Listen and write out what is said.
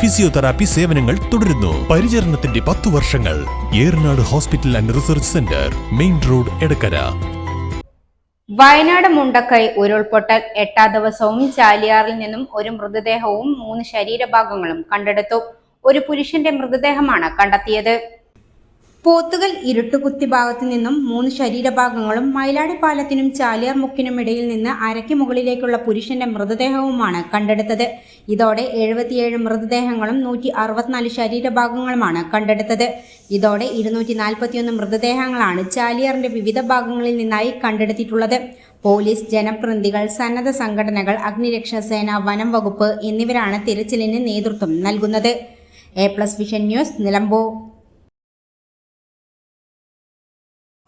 physiotherapy സേവനങ്ങൾ തുടരുന്നു. പരിചരണത്തിന്റെ പത്തു വർഷങ്ങൾ. Eranad hospital and research centre main road Edakkara. Wayanad Mundakkai ഉരുൾപൊട്ടൽ എട്ടാം ദിവസവും ചാലിയാറിൽ നിന്നും ഒരു മൃതദേഹവും മൂന്ന് ശരീരഭാഗങ്ങളും കണ്ടെടുത്തു. ഒരു പുരുഷന്റെ മൃതദേഹമാണ് കണ്ടെത്തിയത്. പോത്തുകൽ ഇരുട്ടുകുത്തി ഭാഗത്തു നിന്നും മൂന്ന് ശരീരഭാഗങ്ങളും മയിലാടി പാലത്തിനും ചാലിയാർ മുക്കിനും ഇടയിൽ നിന്ന് അരയ്ക്ക് മുകളിലേക്കുള്ള പുരുഷന്റെ മൃതദേഹവുമാണ് കണ്ടെടുത്തത്. ഇതോടെ എഴുപത്തിയേഴ് മൃതദേഹങ്ങളും നൂറ്റി അറുപത്തിനാല് ശരീരഭാഗങ്ങളുമാണ് കണ്ടെടുത്തത്. ഇതോടെ ഇരുന്നൂറ്റി നാൽപ്പത്തിയൊന്ന് മൃതദേഹങ്ങളാണ് ചാലിയാറിന്റെ വിവിധ ഭാഗങ്ങളിൽ നിന്നായി കണ്ടെടുത്തിട്ടുള്ളത്. പോലീസ് ജനപ്രതിനിധികൾ സന്നദ്ധ സംഘടനകൾ അഗ്നിരക്ഷാസേന വനം വകുപ്പ് എന്നിവരാണ് തിരച്ചിലിന് നേതൃത്വം നൽകുന്നത്. A plus vision news Nilambur.